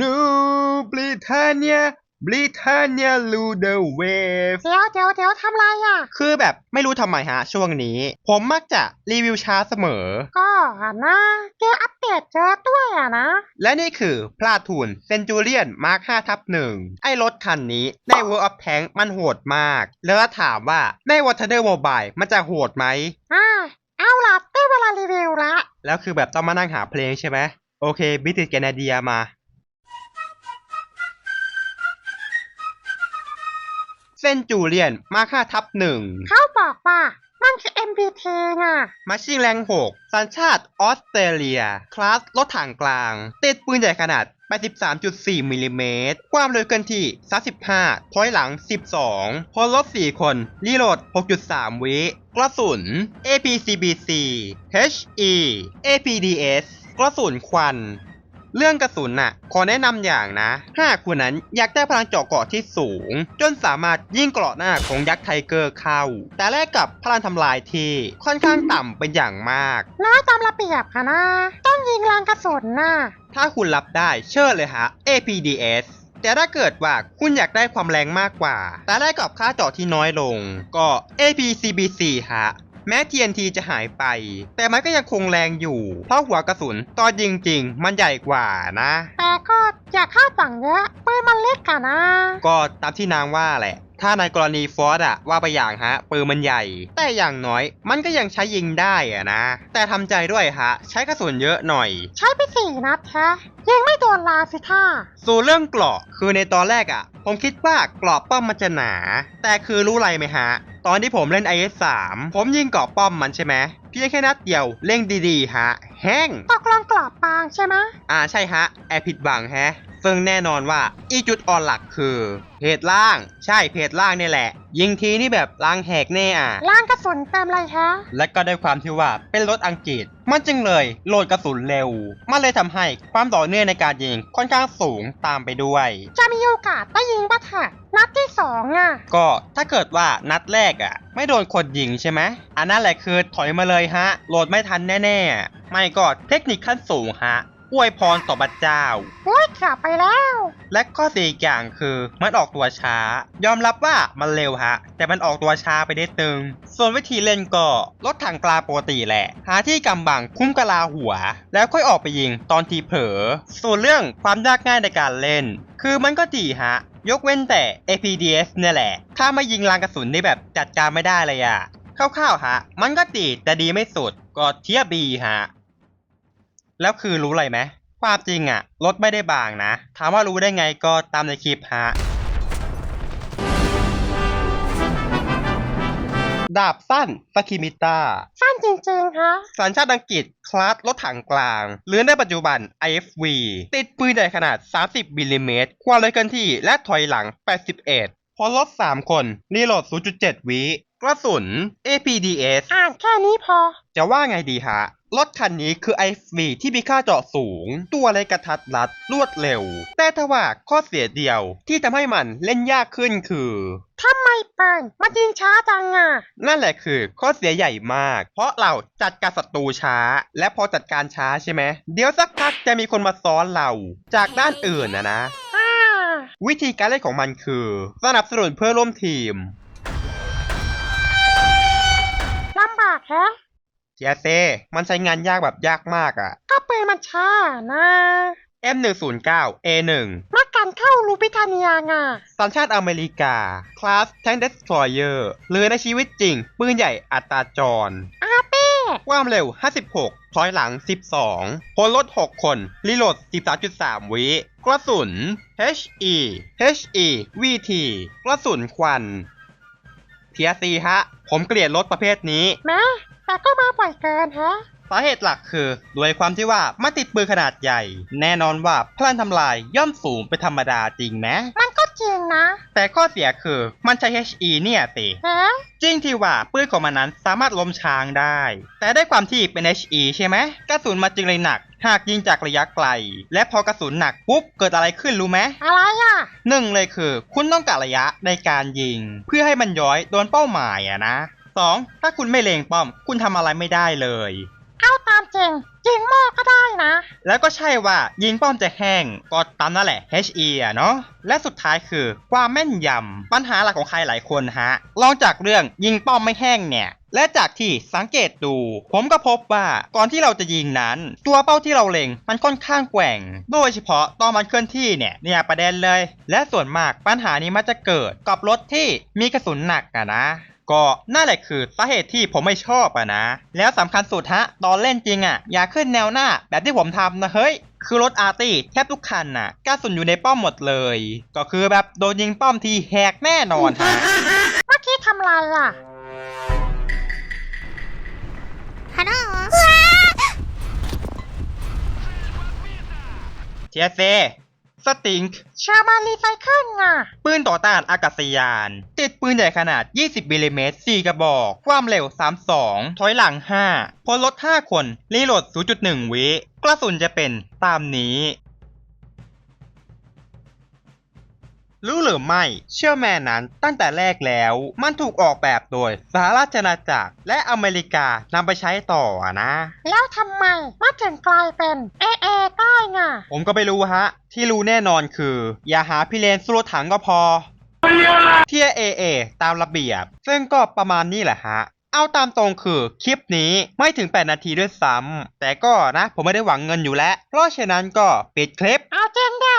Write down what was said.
ลูบริเทเนียบริเทเนียลูเดเวฟเดี๋ยวเดี๋ยวเดี๋ยวทำไรอะ คือแบบไม่รู้ทำไมฮะช่วงนี้ ผมมักจะรีวิวช้าเสมอ ก็อะนะเจออัปเดตเจอด้วยอะนะ และนี่คือพลาทูนเซนจูเรียนมาร์ค5ทับหนึ่งไอ้รถคันนี้ใน World of Tank มันโหดมาก แล้วถ้าถามว่าใน Water Mobile มันจะโหดไหมอ่าเอาล่ะได้เวลารีวิวละ แล้วคือแบบต้องมานั่งหาเพลงใช่ไหมโอเคบิติแกนาเดียมา เซนจูเรียนมาค่าทับหนึ่ง เขาบอกว่ามันคือ MPT น่ะมาชิงแรง 6 สัญชาติออสเตรเลีย คลาสรถถังกลาง ติดปืนใหญ่ขนาด 83.4มิลลิเมตร ความเร็วเกินที่ 35ถอยหลัง 12 พลรถ4คน รีโหลด 6.3 วิ กระสุน APCBC HE APDS กระสุนควัน เรื่องกระสุนน่ะ ขอแนะนำอย่างนะถ้าคุณนั้นอยากได้พลังเจาะเกราะที่สูง จนสามารถยิงเกราะหน้าของยักษ์ไทเกอร์เข้า แต่แลกกับพลังทำลายที่ค่อนข้างต่ำเป็นอย่างมาก แล้วตามระเบียบค่ะนะ ต้องยิงแรงกระสุนน่ะ ถ้าคุณรับได้เชิญเลยฮะ APDS แต่ถ้าเกิดว่าคุณอยากได้ความแรงมากกว่า แต่ได้กับค่าเจาะที่น้อยลง ก็ APCBC ฮะ แม้ TNT จะหายไป แต่มันก็ยังคงแรงอยู่ เพราะหัวกระสุนตอนจริงๆมันใหญ่กว่านะ แต่ก็อย่าคาดหวังเยอะปืนมันเล็กค่ะนะ ก็ตามที่นางว่าแหละ ถ้าในกรณีฟอร์ดอะว่าไปอย่างฮะปืนมันใหญ่ แต่อย่างน้อยมันก็ยังใช้ยิงได้อะนะ แต่ทำใจด้วยฮะ ใช้กระสุนเยอะหน่อย ใช้ไปสี่นัดแท้ยิงไม่โดนลาสิท่า ส่วนเรื่องเกราะคือในตอนแรกอะผมคิดว่าเกราะป้อมมันจะหนา แต่คือรู้อะไรไหมฮะ ตอนที่ผมเล่น IS3 ผมยิงเกราะป้อมมันใช่ไหมเพียงแค่นัดเดียวเล่งดีๆ ฮะ แห้งตกลงกรอบบางใช่ไหมอ่าใช่ฮะ แอบผิดหวังแฮะ ซึ่งแน่นอนว่าอีจุดอ่อนหลักคือ เพจล่าง ใช่เพจล่างนี่แหละ ยิงทีนี่แบบล้างแหกแน่อะล้างกระสุนเต็มเลยฮะและก็ด้วยความที่ว่าเป็นรถอังกฤษ มันจึงเลยโหลดกระสุนเร็ว มันเลยทำให้ความต่อเนื่องในการยิงค่อนข้างสูงตามไปด้วย จะมีโอกาสได้ยิงปะเถอะนัดที่สองอะ ก็ถ้าเกิดว่านัดแรกอะ ไม่โดนคนยิงใช่ไหมอันนั้นแหละคือถอยมาเลยฮะ โหลดไม่ทันแน่ๆ ไม่ก็เทคนิคขั้นสูงฮะ อวยพรต่อพระเจ้า โอ้ยเกือบไปแล้ว และข้อเสียอีกอย่างคือมันออกตัวช้า ยอมรับว่ามันเร็วฮะ แต่มันออกตัวช้าไปได้ตึง ส่วนวิธีเล่นก็ลดถังกลาปกติแหละ หาที่กำบังคุ้มกะลาหัว แล้วค่อยออกไปยิงตอนทีเผลอ ส่วนเรื่องความยากง่ายในการเล่น คือมันก็ดีฮะ ยกเว้นแต่ APDS เนี่ยแหละ ถ้าไม่ยิงรางกระสุนได้แบบจัดการไม่ได้เลยอะคร่าวๆฮะ มันก็ดีแต่ดีไม่สุด ก็เทียบบีฮะ แล้วคือรู้อะไรไหมความจริงอะรถไม่ได้บางนะ ถามว่ารู้ได้ไงก็ตามในคลิปฮะดาบสั้นสกิมิต้าสั้นจริงๆฮะสัญชาติอังกฤษ คลาสรถถังกลางหรือในปัจจุบัน IFV ติดปืนใหญ่ขนาด 30มิลลิเมตร ความเร็วเกินที่และถอยหลัง 81 พอรถ 3 คน รีโหลด 0.7 วิกระสุน APDS อ่านแค่นี้พอ จะว่าไงดีฮะ รถคันนี้คือ IFV ที่มีค่าเจาะสูง ตัวเล็กกระทัดรัดรวดเร็ว แต่ถ้าว่าข้อเสียเดียวที่ทำให้มันเล่นยากขึ้นคือทำไมเปิดมันยิงช้าจังอะ นั่นแหละคือข้อเสียใหญ่มาก เพราะเราจัดการศัตรูช้า และพอจัดการช้าใช่ไหม เดี๋ยวสักพักจะมีคนมาซ้อนเราจากด้านอื่นนะนะอ่าวิธีการเล่นของมันคือ สนับสนุนเพื่อร่วมทีม เจเซมันใช้งานยากแบบยากมากอะก็ปืนมันช้านะ M109 A1 นักการเข้าลูปิทาเนียไงสัญชาติอเมริกา คลาส Tank Destroyer หรือในชีวิตจริง ปืนใหญ่อัตราจรอาเป้ความเร็ว 56ถอยหลัง 12พลรถ 6 คน รีโหลด 13.3 วิ กระสุน HE HE VT กระสุนควัน เทียซีฮะ ผมเกลียดรถประเภทนี้แม้แต่ก็มาบ่อยเกินฮะ สาเหตุหลักคือด้วยความที่ว่ามันติดปืนขนาดใหญ่ แน่นอนว่าพลังทำลายย่อมสูงเป็นธรรมดาจริงไหมมันก็จริง นะ แต่ข้อเสียคือมันใช้ HE เนี่ยสิฮะจริงที่ว่าปืนของมันนั้นสามารถล้มช้างได้ แต่ด้วยความที่เป็น HE ใช่ไหมกระสุนมันจึงเลยหนัก หากยิงจากระยะไกล และพอกระสุนหนักปุ๊บเกิดอะไรขึ้นรู้ไหมอะไรอะหนึ่งเลยคือ คุณต้องกะระยะในการยิง เพื่อให้มันย้อยโดนเป้าหมายอะนะสองถ้าคุณไม่เล็งป้อม คุณทำอะไรไม่ได้เลย เอาตามจริงยิงหม้อก็ได้นะ แล้วก็ใช่ว่ายิงป้อมจะแห้งก็ตามนั่นแหละ HE อะเนาะและสุดท้ายคือความแม่นยำปัญหาหลักของใครหลายคนฮะลองจากเรื่องยิงป้อมไม่แห้งเนี่ย และจากที่สังเกตดู ผมก็พบว่าก่อนที่เราจะยิงนั้น ตัวเป้าที่เราเล็งมันค่อนข้างแกว่ง โดยเฉพาะตอนมันเคลื่อนที่เนี่ยเนี่ยประเด็นเลย และส่วนมากปัญหานี้มันจะเกิดกับรถที่มีกระสุนหนักอะนะ ก็นั่นแหละคือสาเหตุที่ผมไม่ชอบอะนะ แล้วสำคัญสุดฮะ ตอนเล่นจริงอะอย่าขึ้นแนวหน้าแบบที่ผมทำนะเฮ้ย คือรถอาร์ตี้แทบทุกคันน่ะกระสุนอยู่ในป้อมหมดเลย ก็คือแบบโดนยิงป้อมทีแหกแน่นอนฮะเมื่อกี้ทำไรอะฮัลโหลเทียเซ สติงค์เชอร์มารีไซเคิลอะ ปืนต่อต้านอากาศยาน ติดปืนใหญ่ขนาด 20มิลลิเมตร4กระบอก ความเร็ว 32 ถอยหลัง 5 พลรถ5คน รีโหลด 0.1 วิ กระสุนจะเป็นตามนี้ รู้หรือไม่ เชื่อแม่นั้นตั้งแต่แรกแล้ว มันถูกออกแบบโดยสหราชอาณาจักรและอเมริกานำไปใช้ต่ออะนะ แล้วทำไมมันถึงกลายเป็นเอเอได้ไงผมก็ไม่รู้ฮะ ที่รู้แน่นอนคือ อย่าหาพี่เลนสู้รถถังก็พอเทียเอเอตามระเบียบ ซึ่งก็ประมาณนี้แหละฮะเอาตามตรงคือคลิปนี้ไม่ถึง 8 นาทีด้วยซ้ำแต่ก็นะผมไม่ได้หวังเงินอยู่แล้ว เพราะฉะนั้นก็ปิดคลิป เอาจริงเด้